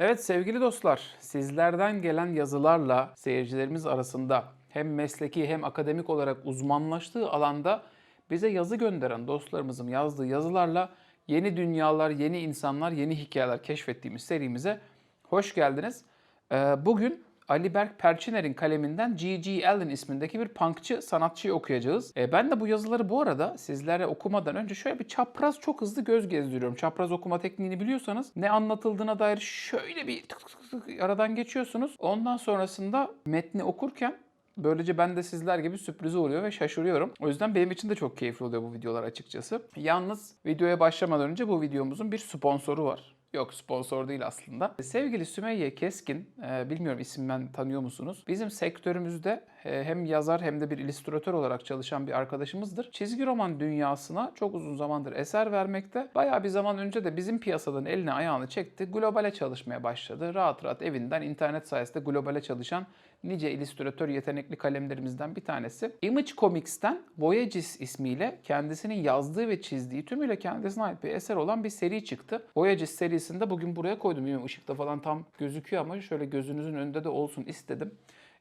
Evet sevgili dostlar, sizlerden gelen yazılarla seyircilerimiz arasında hem mesleki hem akademik olarak uzmanlaştığı alanda bize yazı gönderen dostlarımızın yazdığı yazılarla yeni dünyalar, yeni insanlar, yeni hikayeler keşfettiğimiz serimize hoş geldiniz. Ee, Bugün Ali Berk Perçiner'in kaleminden G.G. Allen ismindeki bir punkçı sanatçıyı okuyacağız. Ee, Ben de bu yazıları bu arada sizlere okumadan önce şöyle bir çapraz çok hızlı göz gezdiriyorum. Çapraz okuma tekniğini biliyorsanız ne anlatıldığına dair şöyle bir tık tık tık tık aradan geçiyorsunuz. Ondan sonrasında metni okurken Böylece ben de sizler gibi sürprize uğruyor ve şaşırıyorum. O yüzden benim için de çok keyifli oluyor bu videolar açıkçası. Yalnız videoya başlamadan önce bu videomuzun bir sponsoru var. Yok sponsor değil aslında. Sevgili Sümeyye Keskin, e, bilmiyorum isimden tanıyor musunuz? Bizim sektörümüzde hem yazar hem de bir illüstratör olarak çalışan bir arkadaşımızdır. Çizgi roman dünyasına çok uzun zamandır eser vermekte. Bayağı bir zaman önce de bizim piyasadan eline ayağını çekti. Globale çalışmaya başladı. Rahat rahat evinden internet sayesinde globale çalışan nice illüstratör yetenekli kalemlerimizden bir tanesi. Image Comics'ten Voyages ismiyle kendisinin yazdığı ve çizdiği tümüyle kendisine ait bir eser olan bir seri çıktı. Voyages serisinde bugün buraya koydum. Bilmiyorum ışıkta falan tam gözüküyor ama şöyle gözünüzün önünde de olsun istedim.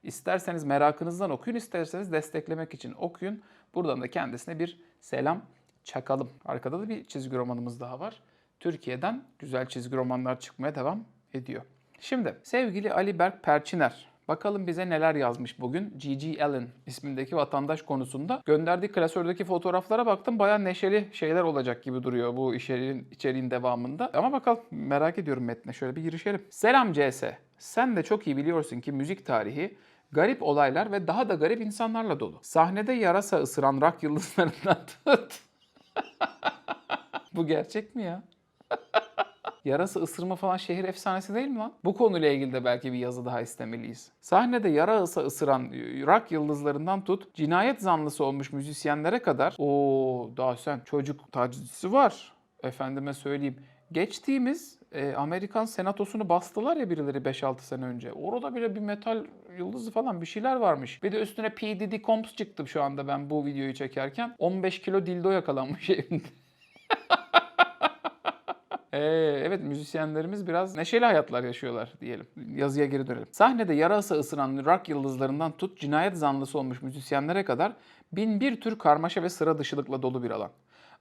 İsterseniz merakınızdan okuyun, isterseniz desteklemek için okuyun. Buradan da kendisine bir selam çakalım. Arkada da bir çizgi romanımız daha var. Türkiye'den güzel çizgi romanlar çıkmaya devam ediyor. Şimdi sevgili Ali Berk Perçiner Bakalım bize neler yazmış bugün G.G. Allen ismindeki vatandaş konusunda. Gönderdiği klasördeki fotoğraflara baktım. Baya neşeli şeyler olacak gibi duruyor bu içeriğin, içeriğin devamında. Ama bakalım merak ediyorum metne. Şöyle bir girişelim. Selam CS. Sen de çok iyi biliyorsun ki müzik tarihi garip olaylar ve daha da garip insanlarla dolu. Sahnede yarasa ısıran rock yıldızlarından tut. bu gerçek mi ya? Yarası ısırma falan şehir efsanesi değil mi lan? Bu konuyla ilgili de belki bir yazı daha istemeliyiz. Sahnede yarasa ısıran rock yıldızlarından tut, cinayet zanlısı olmuş müzisyenlere kadar o daha sen çocuk tacizcisi var. Efendime söyleyeyim. Geçtiğimiz e, Amerikan senatosunu bastılar ya birileri 5-6 sene önce. Orada bile bir metal yıldızı falan bir şeyler varmış. Bir de üstüne P. Diddy Combs çıktı şu anda ben bu videoyu çekerken. 15 kilo dildo yakalanmış evinde. Ee, evet müzisyenlerimiz biraz neşeli hayatlar yaşıyorlar diyelim. Yazıya geri dönelim. Sahnede yarasa ısıran rock yıldızlarından tut cinayet zanlısı olmuş müzisyenlere kadar bin bir tür karmaşa ve sıra dışılıkla dolu bir alan.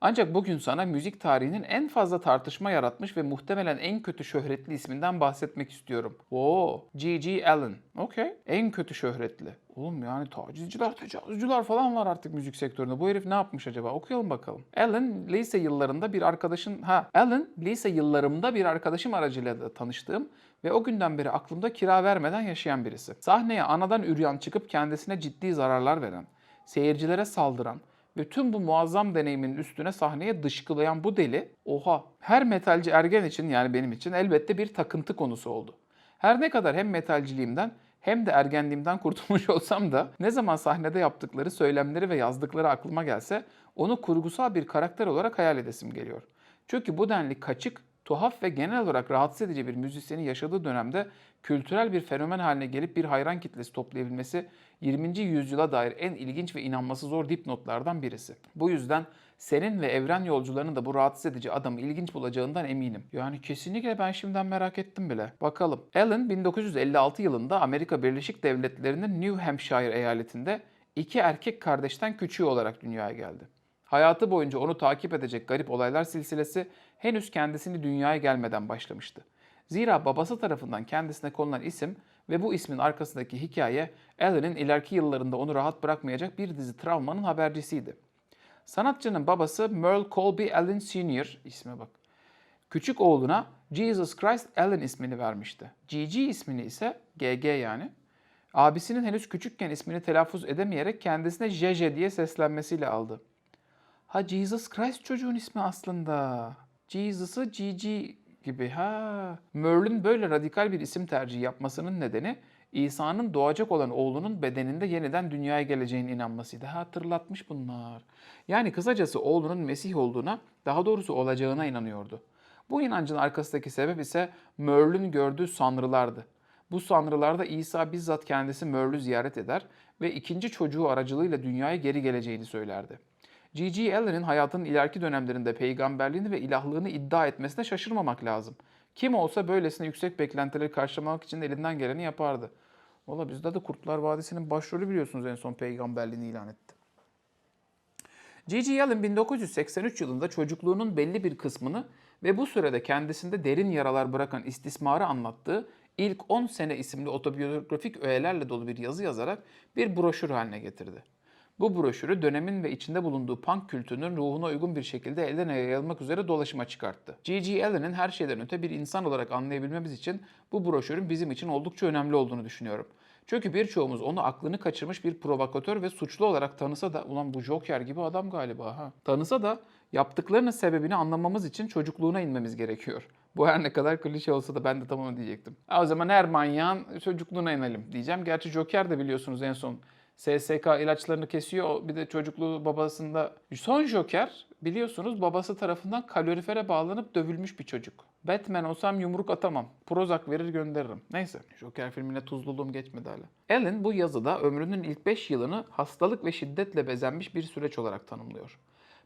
Ancak bugün sana müzik tarihinin en fazla tartışma yaratmış ve muhtemelen en kötü şöhretli isminden bahsetmek istiyorum. Oo, G.G. Allen. Okey. En kötü şöhretli. Oğlum yani tacizciler, tecavüzcüler falan var artık müzik sektöründe. Bu herif ne yapmış acaba? Okuyalım bakalım. Allen lise yıllarında bir arkadaşın... Ha, Allen lise yıllarımda bir arkadaşım aracıyla da tanıştığım ve o günden beri aklımda kira vermeden yaşayan birisi. Sahneye anadan üryan çıkıp kendisine ciddi zararlar veren, seyircilere saldıran, tüm bu muazzam deneyimin üstüne sahneye dışkılayan bu deli, oha her metalci ergen için yani benim için elbette bir takıntı konusu oldu. Her ne kadar hem metalciliğimden hem de ergenliğimden kurtulmuş olsam da ne zaman sahnede yaptıkları, söylemleri ve yazdıkları aklıma gelse onu kurgusal bir karakter olarak hayal edesim geliyor. Çünkü bu denli kaçık, tuhaf ve genel olarak rahatsız edici bir müzisyenin yaşadığı dönemde kültürel bir fenomen haline gelip bir hayran kitlesi toplayabilmesi 20. yüzyıla dair en ilginç ve inanması zor dipnotlardan birisi. Bu yüzden senin ve evren yolcularının da bu rahatsız edici adamı ilginç bulacağından eminim. Yani kesinlikle ben şimdiden merak ettim bile. Bakalım. Allen 1956 yılında Amerika Birleşik Devletleri'nin New Hampshire eyaletinde iki erkek kardeşten küçüğü olarak dünyaya geldi. Hayatı boyunca onu takip edecek garip olaylar silsilesi henüz kendisini dünyaya gelmeden başlamıştı. Zira babası tarafından kendisine konulan isim ve bu ismin arkasındaki hikaye Allen'in ileriki yıllarında onu rahat bırakmayacak bir dizi travmanın habercisiydi. Sanatçının babası Merle Colby Allen Sr. isme bak. Küçük oğluna Jesus Christ Allen ismini vermişti. GG ismini ise GG yani. Abisinin henüz küçükken ismini telaffuz edemeyerek kendisine JJ diye seslenmesiyle aldı. Ha Jesus Christ çocuğun ismi aslında. Jesus'ı GG gibi ha. Merle'ün böyle radikal bir isim tercihi yapmasının nedeni İsa'nın doğacak olan oğlunun bedeninde yeniden dünyaya geleceğine inanmasıydı. Ha, hatırlatmış bunlar. Yani kısacası oğlunun Mesih olduğuna, daha doğrusu olacağına inanıyordu. Bu inancın arkasındaki sebep ise Merle'ün gördüğü sanrılardı. Bu sanrılarda İsa bizzat kendisi Merle'ü ziyaret eder ve ikinci çocuğu aracılığıyla dünyaya geri geleceğini söylerdi. G.G. Allen'in hayatının ileriki dönemlerinde peygamberliğini ve ilahlığını iddia etmesine şaşırmamak lazım. Kim olsa böylesine yüksek beklentileri karşılamak için elinden geleni yapardı. Valla bizde de Kurtlar Vadisi'nin başrolü biliyorsunuz en son peygamberliğini ilan etti. G.G. Allen 1983 yılında çocukluğunun belli bir kısmını ve bu sürede kendisinde derin yaralar bırakan istismarı anlattığı İlk 10 Sene isimli otobiyografik öğelerle dolu bir yazı yazarak bir broşür haline getirdi. Bu broşürü dönemin ve içinde bulunduğu punk kültürünün ruhuna uygun bir şekilde elden yayılmak üzere dolaşıma çıkarttı. G.G. Allen'in her şeyden öte bir insan olarak anlayabilmemiz için bu broşürün bizim için oldukça önemli olduğunu düşünüyorum. Çünkü birçoğumuz onu aklını kaçırmış bir provokatör ve suçlu olarak tanısa da ulan bu Joker gibi adam galiba ha. Tanısa da yaptıklarının sebebini anlamamız için çocukluğuna inmemiz gerekiyor. Bu her ne kadar klişe olsa da ben de tam onu diyecektim. Ha, o zaman her manyağın çocukluğuna inelim diyeceğim. Gerçi Joker de biliyorsunuz en son SSK ilaçlarını kesiyor. Bir de çocukluğu babasında. Son Joker biliyorsunuz babası tarafından kalorifere bağlanıp dövülmüş bir çocuk. Batman olsam yumruk atamam. Prozac verir gönderirim. Neyse Joker filmine tuzluluğum geçmedi hala. Alan bu yazıda ömrünün ilk 5 yılını hastalık ve şiddetle bezenmiş bir süreç olarak tanımlıyor.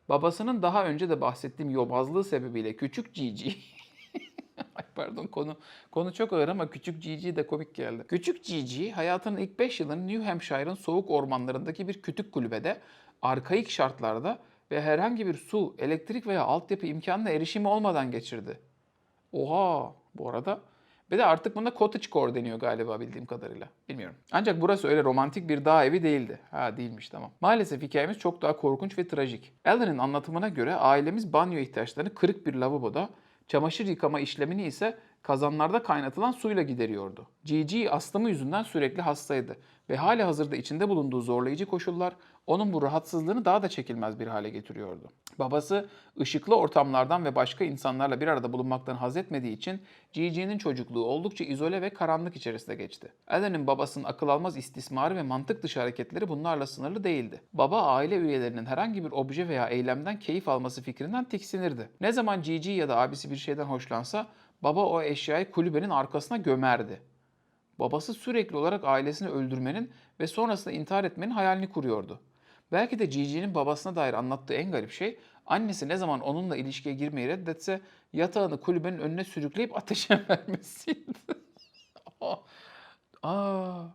Babasının daha önce de bahsettiğim yobazlığı sebebiyle küçük Gigi Ay pardon konu konu çok ağır ama küçük Gigi de komik geldi. Küçük Gigi hayatının ilk 5 yılını New Hampshire'ın soğuk ormanlarındaki bir kütük kulübede arkaik şartlarda ve herhangi bir su, elektrik veya altyapı imkanına erişimi olmadan geçirdi. Oha bu arada. Bir de artık buna cottagecore deniyor galiba bildiğim kadarıyla. Bilmiyorum. Ancak burası öyle romantik bir dağ evi değildi. Ha değilmiş tamam. Maalesef hikayemiz çok daha korkunç ve trajik. Alan'ın anlatımına göre ailemiz banyo ihtiyaçlarını kırık bir lavaboda, çamaşır yıkama işlemini ise kazanlarda kaynatılan suyla gideriyordu. Gigi astımı yüzünden sürekli hastaydı ve hali hazırda içinde bulunduğu zorlayıcı koşullar onun bu rahatsızlığını daha da çekilmez bir hale getiriyordu. Babası ışıklı ortamlardan ve başka insanlarla bir arada bulunmaktan haz etmediği için Gigi'nin çocukluğu oldukça izole ve karanlık içerisinde geçti. Alan'ın babasının akıl almaz istismarı ve mantık dışı hareketleri bunlarla sınırlı değildi. Baba aile üyelerinin herhangi bir obje veya eylemden keyif alması fikrinden tiksinirdi. Ne zaman Gigi ya da abisi bir şeyden hoşlansa baba o eşyayı kulübenin arkasına gömerdi. Babası sürekli olarak ailesini öldürmenin ve sonrasında intihar etmenin hayalini kuruyordu. Belki de Gigi'nin babasına dair anlattığı en garip şey annesi ne zaman onunla ilişkiye girmeyi reddetse yatağını kulübenin önüne sürükleyip ateşe vermesiydi. Aa.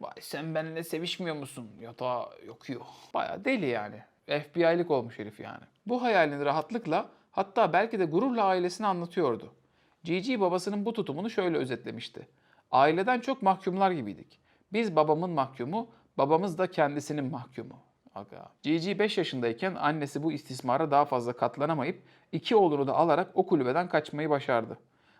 Vay sen benimle sevişmiyor musun? Yatağı yokuyor. Baya deli yani. FBI'lik olmuş herif yani. Bu hayalini rahatlıkla hatta belki de gururla ailesine anlatıyordu. Gigi babasının bu tutumunu şöyle özetlemişti. Aileden çok mahkumlar gibiydik. Biz babamın mahkumu, babamız da kendisinin mahkumu. Aga. Gigi 5 yaşındayken annesi bu istismara daha fazla katlanamayıp iki oğlunu da alarak o kulübeden kaçmayı başardı.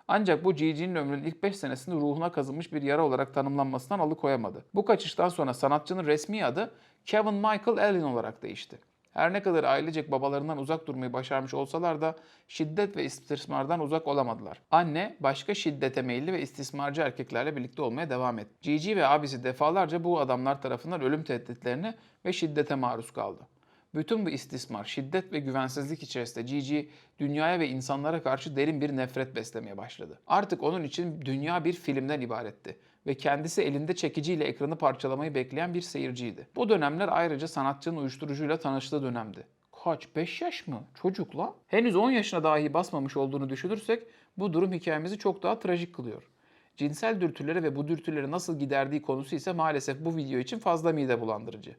Ancak bu Gigi'nin ömrünün ilk 5 senesinde ruhuna kazınmış bir yara olarak tanımlanmasından alıkoyamadı. Bu kaçıştan sonra sanatçının resmi adı Kevin Michael Allen olarak değişti. Her ne kadar ailecek babalarından uzak durmayı başarmış olsalar da şiddet ve istismardan uzak olamadılar. Anne başka şiddete meyilli ve istismarcı erkeklerle birlikte olmaya devam etti. Gigi ve abisi defalarca bu adamlar tarafından ölüm tehditlerine ve şiddete maruz kaldı. Bütün bu istismar, şiddet ve güvensizlik içerisinde Gigi dünyaya ve insanlara karşı derin bir nefret beslemeye başladı. Artık onun için dünya bir filmden ibaretti ve kendisi elinde çekiciyle ekranı parçalamayı bekleyen bir seyirciydi. Bu dönemler ayrıca sanatçının uyuşturucuyla tanıştığı dönemdi. Kaç? 5 yaş mı? Çocukla. Henüz 10 yaşına dahi basmamış olduğunu düşünürsek bu durum hikayemizi çok daha trajik kılıyor. Cinsel dürtüleri ve bu dürtüleri nasıl giderdiği konusu ise maalesef bu video için fazla mide bulandırıcı.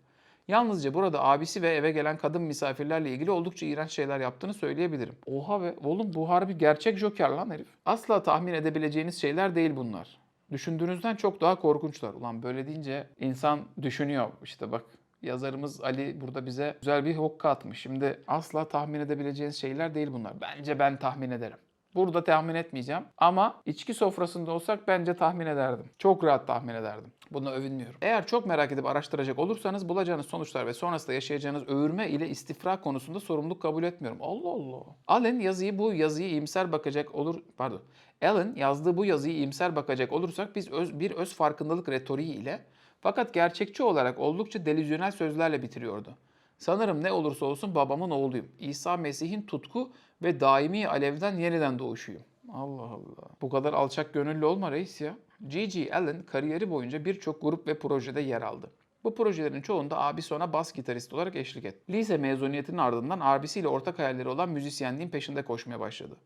Yalnızca burada abisi ve eve gelen kadın misafirlerle ilgili oldukça iğrenç şeyler yaptığını söyleyebilirim. Oha ve oğlum bu harbi gerçek Joker lan herif. Asla tahmin edebileceğiniz şeyler değil bunlar. Düşündüğünüzden çok daha korkunçlar. Ulan böyle deyince insan düşünüyor. İşte bak yazarımız Ali burada bize güzel bir hokka atmış. Şimdi asla tahmin edebileceğiniz şeyler değil bunlar. Bence ben tahmin ederim. Burada tahmin etmeyeceğim. Ama içki sofrasında olsak bence tahmin ederdim. Çok rahat tahmin ederdim. Buna övünmüyorum. Eğer çok merak edip araştıracak olursanız bulacağınız sonuçlar ve sonrasında yaşayacağınız övürme ile istifra konusunda sorumluluk kabul etmiyorum. Allah Allah. Allen yazıyı bu yazıyı iyimser bakacak olur pardon. Allen yazdığı bu yazıyı iyimser bakacak olursak biz öz, bir öz farkındalık retoriği ile fakat gerçekçi olarak oldukça delüzyonel sözlerle bitiriyordu. Sanırım ne olursa olsun babamın oğluyum. İsa Mesih'in tutku ve daimi alevden yeniden doğuşuyum. Allah Allah. Bu kadar alçak gönüllü olma reis ya. G.G. Allen kariyeri boyunca birçok grup ve projede yer aldı. Bu projelerin çoğunda abisi ona bas gitarist olarak eşlik etti. Lise mezuniyetinin ardından abisiyle ortak hayalleri olan müzisyenliğin peşinde koşmaya başladı.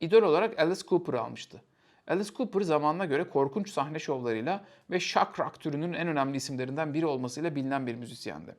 İdol olarak Alice Cooper'ı almıştı. Alice Cooper zamanına göre korkunç sahne şovlarıyla ve shock rock türünün en önemli isimlerinden biri olmasıyla bilinen bir müzisyendi.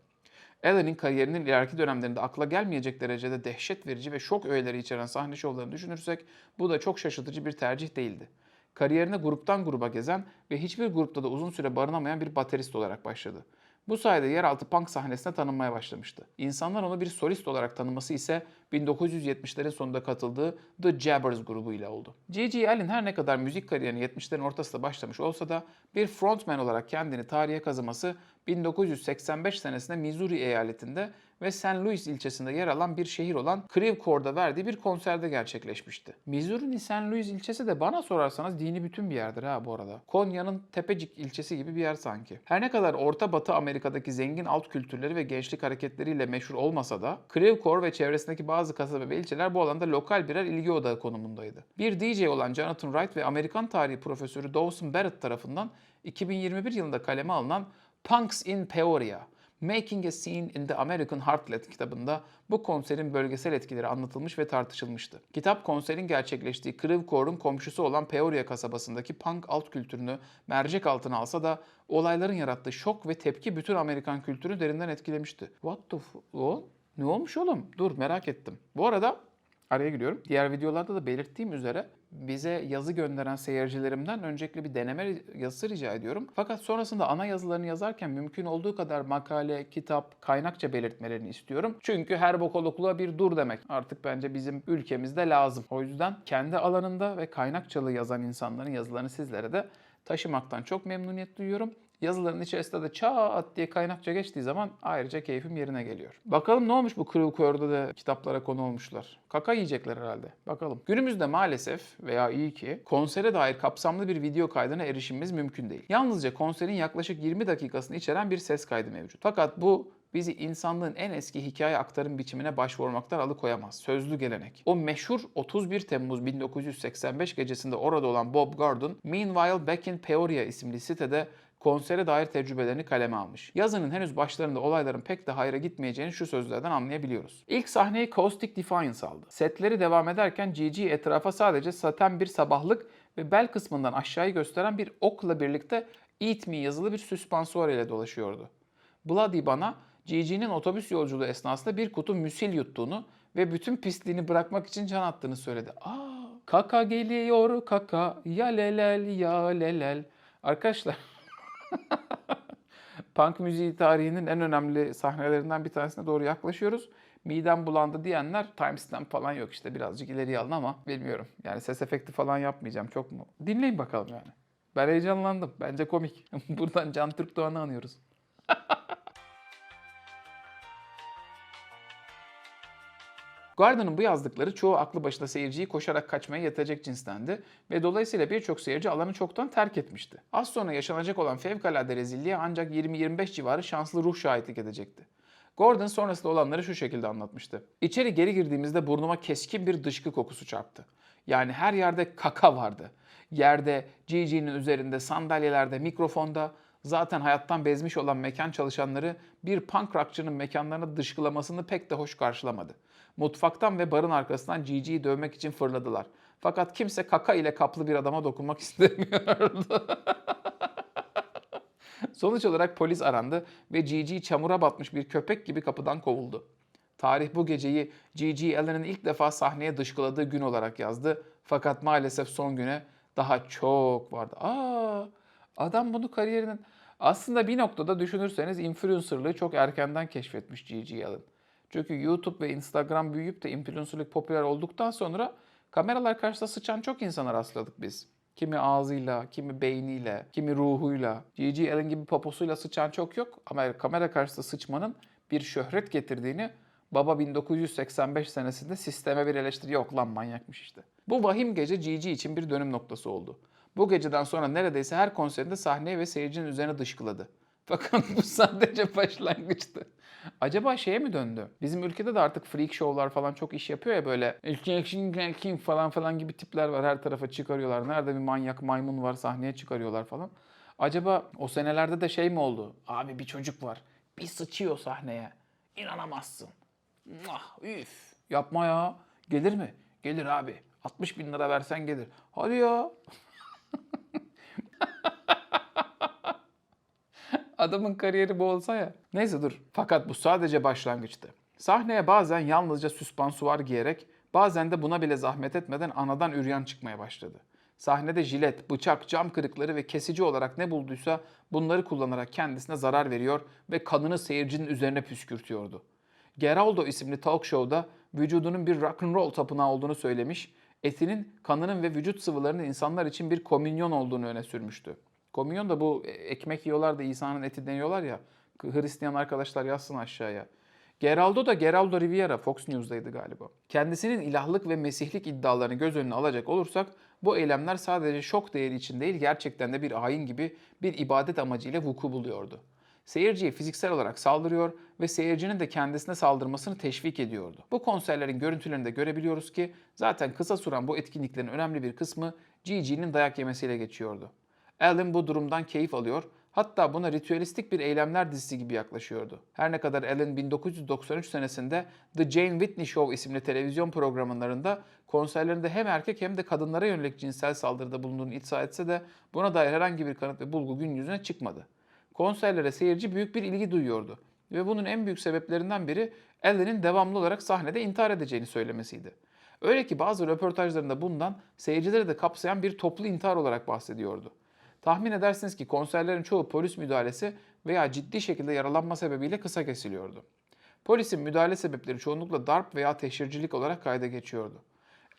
Alan'in kariyerinin ileriki dönemlerinde akla gelmeyecek derecede dehşet verici ve şok öğeleri içeren sahne şovlarını düşünürsek bu da çok şaşırtıcı bir tercih değildi. Kariyerine gruptan gruba gezen ve hiçbir grupta da uzun süre barınamayan bir baterist olarak başladı. Bu sayede yeraltı punk sahnesine tanınmaya başlamıştı. İnsanlar onu bir solist olarak tanıması ise 1970'lerin sonunda katıldığı The Jabbers grubu ile oldu. G.G. Allin her ne kadar müzik kariyerini 70'lerin ortasında başlamış olsa da bir frontman olarak kendini tarihe kazıması 1985 senesinde Missouri eyaletinde ve St. Louis ilçesinde yer alan bir şehir olan Creve Coeur'da verdiği bir konserde gerçekleşmişti. Missouri'nin St. Louis ilçesi de bana sorarsanız dini bütün bir yerdir ha bu arada. Konya'nın Tepecik ilçesi gibi bir yer sanki. Her ne kadar Orta Batı Amerika'daki zengin alt kültürleri ve gençlik hareketleriyle meşhur olmasa da Creve Coeur ve çevresindeki bazı kasaba ve ilçeler bu alanda lokal birer ilgi odağı konumundaydı. Bir DJ olan Jonathan Wright ve Amerikan tarihi profesörü Dawson Barrett tarafından 2021 yılında kaleme alınan Punks in Peoria, Making a Scene in the American Heartland kitabında bu konserin bölgesel etkileri anlatılmış ve tartışılmıştı. Kitap konserin gerçekleştiği Creve Coeur'un komşusu olan Peoria kasabasındaki punk alt kültürünü mercek altına alsa da olayların yarattığı şok ve tepki bütün Amerikan kültürünü derinden etkilemişti. What the f- o? Ne olmuş oğlum? Dur merak ettim. Bu arada Araya giriyorum. Diğer videolarda da belirttiğim üzere bize yazı gönderen seyircilerimden öncelikle bir deneme yazısı rica ediyorum. Fakat sonrasında ana yazılarını yazarken mümkün olduğu kadar makale, kitap, kaynakça belirtmelerini istiyorum. Çünkü her bokologluğa bir dur demek. Artık bence bizim ülkemizde lazım. O yüzden kendi alanında ve kaynakçalı yazan insanların yazılarını sizlere de taşımaktan çok memnuniyet duyuyorum. Yazıların içerisinde de çat diye kaynakça geçtiği zaman ayrıca keyfim yerine geliyor. Bakalım ne olmuş bu Kırıl Koyor'da da kitaplara konu olmuşlar. Kaka yiyecekler herhalde. Bakalım. Günümüzde maalesef veya iyi ki konsere dair kapsamlı bir video kaydına erişimimiz mümkün değil. Yalnızca konserin yaklaşık 20 dakikasını içeren bir ses kaydı mevcut. Fakat bu bizi insanlığın en eski hikaye aktarım biçimine başvurmaktan alıkoyamaz. Sözlü gelenek. O meşhur 31 Temmuz 1985 gecesinde orada olan Bob Gordon, Meanwhile Back in Peoria isimli sitede konsere dair tecrübelerini kaleme almış. Yazının henüz başlarında olayların pek de hayra gitmeyeceğini şu sözlerden anlayabiliyoruz. İlk sahneyi Caustic Defiance aldı. Setleri devam ederken GG etrafa sadece saten bir sabahlık ve bel kısmından aşağıyı gösteren bir okla birlikte Eat Me yazılı bir süspansuar ile dolaşıyordu. Bloody bana GG'nin otobüs yolculuğu esnasında bir kutu müsil yuttuğunu ve bütün pisliğini bırakmak için can attığını söyledi. Aa, kaka geliyor kaka ya lelel ya lelel. Arkadaşlar punk müziği tarihinin en önemli sahnelerinden bir tanesine doğru yaklaşıyoruz. Midem bulandı diyenler timestamp falan yok işte birazcık ileriye alın ama bilmiyorum. Yani ses efekti falan yapmayacağım çok mu? Dinleyin bakalım yani. Ben heyecanlandım. Bence komik. Buradan Can Türk Doğan'ı anıyoruz. Gardner'ın bu yazdıkları çoğu aklı başında seyirciyi koşarak kaçmaya yetecek cinstendi ve dolayısıyla birçok seyirci alanı çoktan terk etmişti. Az sonra yaşanacak olan fevkalade rezilliğe ancak 20-25 civarı şanslı ruh şahitlik edecekti. Gordon sonrasında olanları şu şekilde anlatmıştı. İçeri geri girdiğimizde burnuma keskin bir dışkı kokusu çarptı. Yani her yerde kaka vardı. Yerde, GG'nin üzerinde, sandalyelerde, mikrofonda, zaten hayattan bezmiş olan mekan çalışanları bir punk rockçının mekanlarını dışkılamasını pek de hoş karşılamadı. Mutfaktan ve barın arkasından GG'yi dövmek için fırladılar. Fakat kimse kaka ile kaplı bir adama dokunmak istemiyordu. Sonuç olarak polis arandı ve GG çamura batmış bir köpek gibi kapıdan kovuldu. Tarih bu geceyi G.G. Allen'ın ilk defa sahneye dışkıladığı gün olarak yazdı. Fakat maalesef son güne daha çok vardı. Aa, adam bunu kariyerinin... Aslında bir noktada düşünürseniz influencerlığı çok erkenden keşfetmiş G.G. Allen. Çünkü YouTube ve Instagram büyüyüp de influencerlık popüler olduktan sonra kameralar karşısında sıçan çok insana rastladık biz. Kimi ağzıyla, kimi beyniyle, kimi ruhuyla. G.G. Allen gibi poposuyla sıçan çok yok ama kamera karşısında sıçmanın bir şöhret getirdiğini baba 1985 senesinde sisteme bir eleştiri yok lan manyakmış işte. Bu vahim gece GG için bir dönüm noktası oldu. Bu geceden sonra neredeyse her konserinde sahneye ve seyircinin üzerine dışkıladı. Fakat bu sadece başlangıçtı. Acaba şeye mi döndü? Bizim ülkede de artık freak show'lar falan çok iş yapıyor ya böyle King falan falan gibi tipler var her tarafa çıkarıyorlar. Nerede bir manyak maymun var sahneye çıkarıyorlar falan. Acaba o senelerde de şey mi oldu? Abi bir çocuk var. Bir sıçıyor sahneye. İnanamazsın. Muah, üf. Yapma ya. Gelir mi? Gelir abi. 60 bin lira versen gelir. Hadi ya. Adamın kariyeri bu olsa ya. Neyse dur. Fakat bu sadece başlangıçtı. Sahneye bazen yalnızca süspansuvar giyerek, bazen de buna bile zahmet etmeden anadan üryan çıkmaya başladı. Sahnede jilet, bıçak, cam kırıkları ve kesici olarak ne bulduysa bunları kullanarak kendisine zarar veriyor ve kanını seyircinin üzerine püskürtüyordu. Geraldo isimli talk show'da vücudunun bir rock and roll tapınağı olduğunu söylemiş, etinin, kanının ve vücut sıvılarının insanlar için bir komünyon olduğunu öne sürmüştü. Komünyon da bu e, ekmek yiyorlar da İsa'nın eti deniyorlar ya. Hristiyan arkadaşlar yazsın aşağıya. Geraldo da Geraldo Rivera Fox News'daydı galiba. Kendisinin ilahlık ve mesihlik iddialarını göz önüne alacak olursak bu eylemler sadece şok değeri için değil gerçekten de bir ayin gibi bir ibadet amacıyla vuku buluyordu. Seyirciye fiziksel olarak saldırıyor ve seyircinin de kendisine saldırmasını teşvik ediyordu. Bu konserlerin görüntülerinde görebiliyoruz ki zaten kısa süren bu etkinliklerin önemli bir kısmı Gigi'nin dayak yemesiyle geçiyordu. Alan bu durumdan keyif alıyor, hatta buna ritüelistik bir eylemler dizisi gibi yaklaşıyordu. Her ne kadar Alan 1993 senesinde The Jane Whitney Show isimli televizyon programlarında konserlerinde hem erkek hem de kadınlara yönelik cinsel saldırıda bulunduğunu iddia etse de buna dair herhangi bir kanıt ve bulgu gün yüzüne çıkmadı. Konserlere seyirci büyük bir ilgi duyuyordu ve bunun en büyük sebeplerinden biri Alan'in devamlı olarak sahnede intihar edeceğini söylemesiydi. Öyle ki bazı röportajlarında bundan seyircileri de kapsayan bir toplu intihar olarak bahsediyordu. Tahmin edersiniz ki konserlerin çoğu polis müdahalesi veya ciddi şekilde yaralanma sebebiyle kısa kesiliyordu. Polisin müdahale sebepleri çoğunlukla darp veya teşhircilik olarak kayda geçiyordu.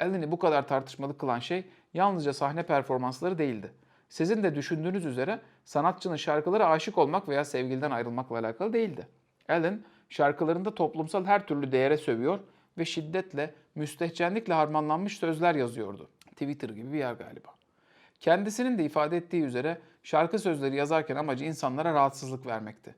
Ellen'i bu kadar tartışmalı kılan şey yalnızca sahne performansları değildi. Sizin de düşündüğünüz üzere sanatçının şarkılara aşık olmak veya sevgiliden ayrılmakla alakalı değildi. Ellen şarkılarında toplumsal her türlü değere sövüyor ve şiddetle, müstehcenlikle harmanlanmış sözler yazıyordu. Twitter gibi bir yer galiba. Kendisinin de ifade ettiği üzere şarkı sözleri yazarken amacı insanlara rahatsızlık vermekti.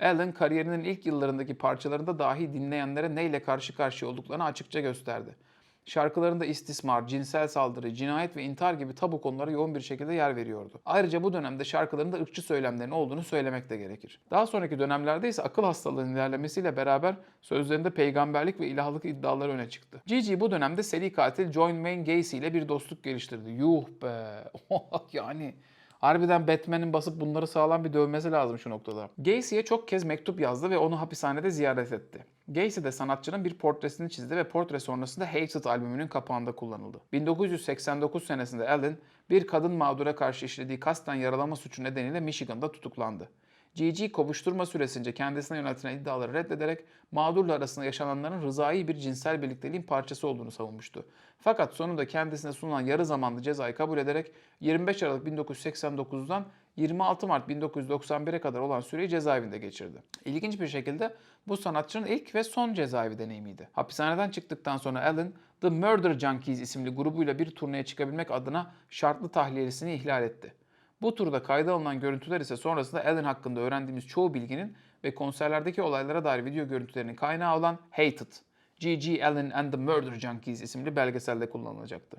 Alan kariyerinin ilk yıllarındaki parçalarında dahi dinleyenlere neyle karşı karşıya olduklarını açıkça gösterdi. Şarkılarında istismar, cinsel saldırı, cinayet ve intihar gibi tabu konulara yoğun bir şekilde yer veriyordu. Ayrıca bu dönemde şarkılarında ırkçı söylemlerin olduğunu söylemek de gerekir. Daha sonraki dönemlerde ise akıl hastalığının ilerlemesiyle beraber sözlerinde peygamberlik ve ilahlık iddiaları öne çıktı. Gigi bu dönemde seri katil John Wayne Gacy ile bir dostluk geliştirdi. Yuh be! yani Harbiden Batman'in basıp bunları sağlam bir dövmesi lazım şu noktada. Gacy'ye çok kez mektup yazdı ve onu hapishanede ziyaret etti. Gacy de sanatçının bir portresini çizdi ve portre sonrasında Hated albümünün kapağında kullanıldı. 1989 senesinde Allen bir kadın mağdura karşı işlediği kasten yaralama suçu nedeniyle Michigan'da tutuklandı. Gigi kovuşturma süresince kendisine yöneltilen iddiaları reddederek mağdurla arasında yaşananların rızai bir cinsel birlikteliğin parçası olduğunu savunmuştu. Fakat sonunda kendisine sunulan yarı zamanlı cezayı kabul ederek 25 Aralık 1989'dan 26 Mart 1991'e kadar olan süreyi cezaevinde geçirdi. İlginç bir şekilde bu sanatçının ilk ve son cezaevi deneyimiydi. Hapishaneden çıktıktan sonra Allen, The Murder Junkies isimli grubuyla bir turneye çıkabilmek adına şartlı tahliyesini ihlal etti. Bu turda kayda alınan görüntüler ise sonrasında Allen hakkında öğrendiğimiz çoğu bilginin ve konserlerdeki olaylara dair video görüntülerinin kaynağı olan Hated, G.G. Allen and the Murder Junkies isimli belgeselde kullanılacaktı.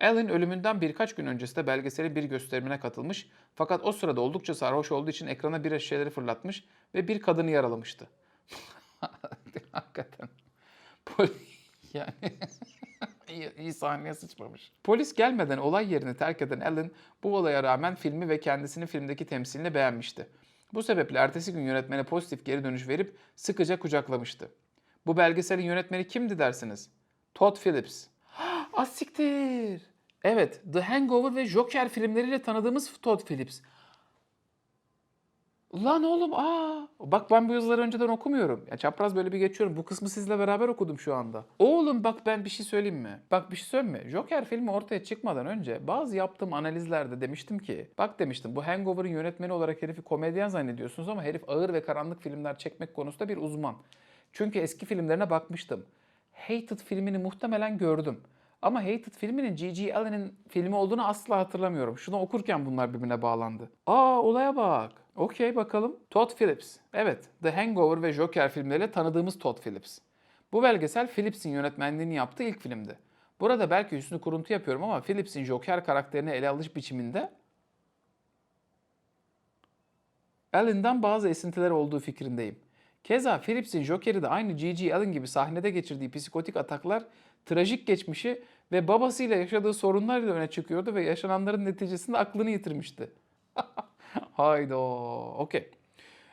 Allen ölümünden birkaç gün öncesinde belgeselin bir gösterimine katılmış fakat o sırada oldukça sarhoş olduğu için ekrana bir şişeleri fırlatmış ve bir kadını yaralamıştı. Hakikaten. Poli yani iyi, iyi sahneye sıçmamış. Polis gelmeden olay yerini terk eden Allen bu olaya rağmen filmi ve kendisini filmdeki temsilini beğenmişti. Bu sebeple ertesi gün yönetmene pozitif geri dönüş verip sıkıca kucaklamıştı. Bu belgeselin yönetmeni kimdi dersiniz? Todd Phillips. Asiktir. Evet, The Hangover ve Joker filmleriyle tanıdığımız Todd Phillips. Lan oğlum aa bak ben bu yazıları önceden okumuyorum. Ya çapraz böyle bir geçiyorum. Bu kısmı sizle beraber okudum şu anda. Oğlum bak ben bir şey söyleyeyim mi? Bak bir şey söyleyeyim mi? Joker filmi ortaya çıkmadan önce bazı yaptığım analizlerde demiştim ki bak demiştim bu Hangover'ın yönetmeni olarak herifi komedyen zannediyorsunuz ama herif ağır ve karanlık filmler çekmek konusunda bir uzman. Çünkü eski filmlerine bakmıştım. Hated filmini muhtemelen gördüm. Ama Hated filminin G.G. Allen'in filmi olduğunu asla hatırlamıyorum. Şunu okurken bunlar birbirine bağlandı. Aa olaya bak. Okey bakalım. Todd Phillips. Evet, The Hangover ve Joker filmleriyle tanıdığımız Todd Phillips. Bu belgesel Phillips'in yönetmenliğini yaptığı ilk filmdi. Burada belki üstünü kuruntu yapıyorum ama Phillips'in Joker karakterini ele alış biçiminde Allen'dan bazı esintiler olduğu fikrindeyim. Keza Phillips'in Joker'i de aynı G.G. Allen gibi sahnede geçirdiği psikotik ataklar, trajik geçmişi ve babasıyla yaşadığı sorunlarla öne çıkıyordu ve yaşananların neticesinde aklını yitirmişti. Haydo. Okey.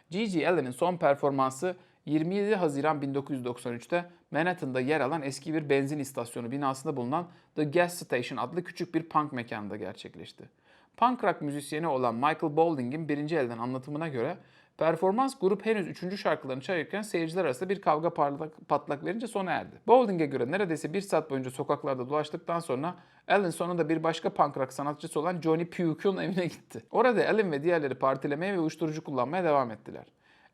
G.G. Allen'in son performansı 27 Haziran 1993'te Manhattan'da yer alan eski bir benzin istasyonu binasında bulunan The Gas Station adlı küçük bir punk mekanında gerçekleşti. Punk rock müzisyeni olan Michael Balding'in birinci elden anlatımına göre performans grup henüz üçüncü şarkılarını çalarken seyirciler arasında bir kavga parlak, patlak verince sona erdi. Balding'e göre neredeyse bir saat boyunca sokaklarda dolaştıktan sonra Allen sonunda bir başka punk rock sanatçısı olan Johnny Puke'un evine gitti. Orada Allen ve diğerleri partilemeye ve uyuşturucu kullanmaya devam ettiler.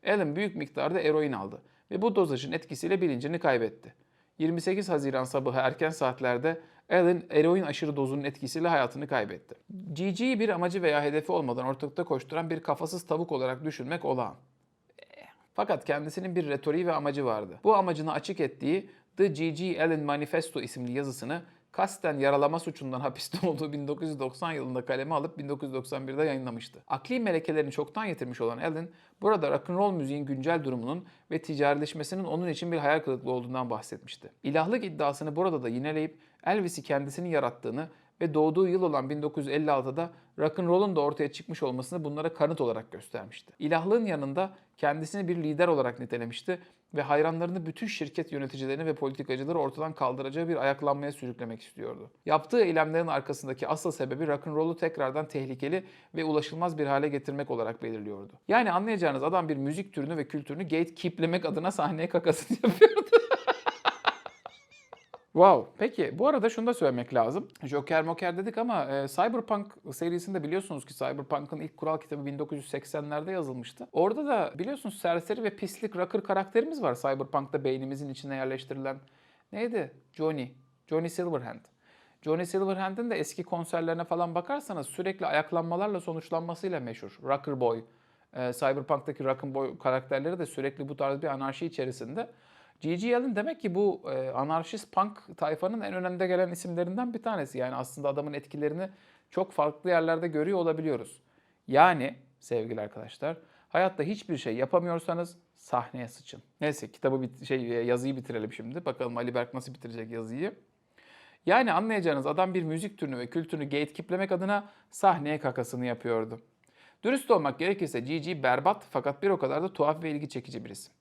Allen büyük miktarda eroin aldı ve bu dozajın etkisiyle bilincini kaybetti. 28 Haziran sabahı erken saatlerde Allen eroin aşırı dozunun etkisiyle hayatını kaybetti. GG'yi bir amacı veya hedefi olmadan ortalıkta koşturan bir kafasız tavuk olarak düşünmek olağan. Fakat kendisinin bir retoriği ve amacı vardı. Bu amacını açık ettiği The G.G. Allen Manifesto isimli yazısını kasten yaralama suçundan hapiste olduğu 1990 yılında kaleme alıp 1991'de yayınlamıştı. Akli melekelerini çoktan yitirmiş olan Allen, burada rock'n'roll müziğin güncel durumunun ve ticarileşmesinin onun için bir hayal kırıklığı olduğundan bahsetmişti. İlahlık iddiasını burada da yineleyip Elvis'i kendisinin yarattığını ve doğduğu yıl olan 1956'da rock'n'roll'un da ortaya çıkmış olmasını bunlara kanıt olarak göstermişti. İlahlığın yanında kendisini bir lider olarak nitelemişti ve hayranlarını bütün şirket yöneticilerini ve politikacıları ortadan kaldıracağı bir ayaklanmaya sürüklemek istiyordu. Yaptığı eylemlerin arkasındaki asıl sebebi rock'n'roll'u tekrardan tehlikeli ve ulaşılmaz bir hale getirmek olarak belirliyordu. Yani anlayacağınız adam bir müzik türünü ve kültürünü gatekeeplemek adına sahneye kakasını yapıyordu. Wow. Peki bu arada şunu da söylemek lazım. Joker Moker dedik ama e, Cyberpunk serisinde biliyorsunuz ki Cyberpunk'ın ilk kural kitabı 1980'lerde yazılmıştı. Orada da biliyorsunuz serseri ve pislik rocker karakterimiz var Cyberpunk'ta beynimizin içine yerleştirilen. Neydi? Johnny. Johnny Silverhand. Johnny Silverhand'in de eski konserlerine falan bakarsanız sürekli ayaklanmalarla sonuçlanmasıyla meşhur. Rocker Boy. E, Cyberpunk'taki Rocker Boy karakterleri de sürekli bu tarz bir anarşi içerisinde. G.G. Allen demek ki bu e, anarşist punk tayfanın en önünde gelen isimlerinden bir tanesi. Yani aslında adamın etkilerini çok farklı yerlerde görüyor olabiliyoruz. Yani sevgili arkadaşlar hayatta hiçbir şey yapamıyorsanız sahneye sıçın. Neyse kitabı bit şey yazıyı bitirelim şimdi. Bakalım Ali Berk nasıl bitirecek yazıyı. Yani anlayacağınız adam bir müzik türünü ve kültürünü gatekeeplemek adına sahneye kakasını yapıyordu. Dürüst olmak gerekirse G.G. berbat fakat bir o kadar da tuhaf ve ilgi çekici bir isim.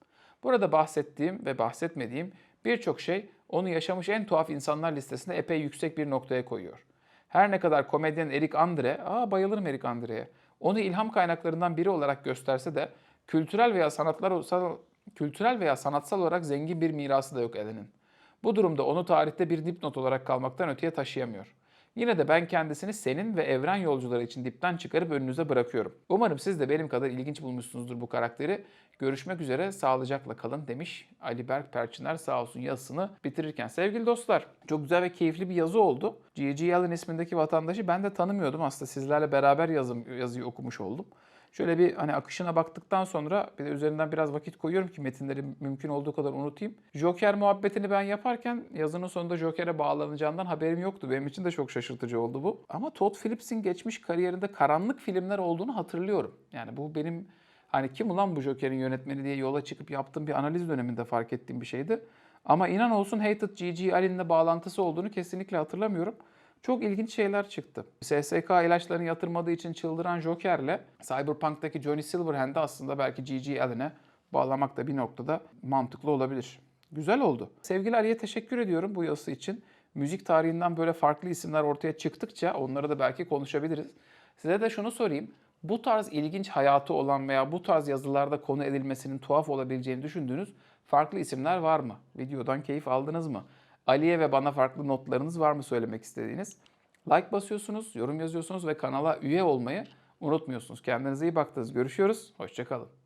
Burada bahsettiğim ve bahsetmediğim birçok şey onu yaşamış en tuhaf insanlar listesinde epey yüksek bir noktaya koyuyor. Her ne kadar komedyen Eric Andre, aa bayılırım Eric Andre'ye, onu ilham kaynaklarından biri olarak gösterse de kültürel veya sanatlar kültürel veya sanatsal olarak zengin bir mirası da yok Allen'in. Bu durumda onu tarihte bir dipnot olarak kalmaktan öteye taşıyamıyor. Yine de ben kendisini senin ve evren yolcuları için dipten çıkarıp önünüze bırakıyorum. Umarım siz de benim kadar ilginç bulmuşsunuzdur bu karakteri. Görüşmek üzere, sağlıcakla kalın demiş Ali Berk Perçiner sağ olsun yazısını bitirirken. Sevgili dostlar, çok güzel ve keyifli bir yazı oldu. G.G. Allen ismindeki vatandaşı ben de tanımıyordum. Aslında sizlerle beraber yazım, yazıyı okumuş oldum. Şöyle bir hani akışına baktıktan sonra bir de üzerinden biraz vakit koyuyorum ki metinleri mümkün olduğu kadar unutayım. Joker muhabbetini ben yaparken yazının sonunda Joker'e bağlanacağından haberim yoktu. Benim için de çok şaşırtıcı oldu bu. Ama Todd Phillips'in geçmiş kariyerinde karanlık filmler olduğunu hatırlıyorum. Yani bu benim hani kim ulan bu Joker'in yönetmeni diye yola çıkıp yaptığım bir analiz döneminde fark ettiğim bir şeydi. Ama inan olsun Hated G.G. Allen'le bağlantısı olduğunu kesinlikle hatırlamıyorum. Çok ilginç şeyler çıktı. SSK ilaçlarını yatırmadığı için çıldıran Joker'le Cyberpunk'taki Johnny Silverhand'ı aslında belki G.G. Allen'e bağlamak da bir noktada mantıklı olabilir. Güzel oldu. Sevgili Ali'ye teşekkür ediyorum bu yazısı için. Müzik tarihinden böyle farklı isimler ortaya çıktıkça onları da belki konuşabiliriz. Size de şunu sorayım. Bu tarz ilginç hayatı olan veya bu tarz yazılarda konu edilmesinin tuhaf olabileceğini düşündüğünüz farklı isimler var mı? Videodan keyif aldınız mı? Ali'ye ve bana farklı notlarınız var mı söylemek istediğiniz? Like basıyorsunuz, yorum yazıyorsunuz ve kanala üye olmayı unutmuyorsunuz. Kendinize iyi baktınız. Görüşüyoruz. Hoşçakalın.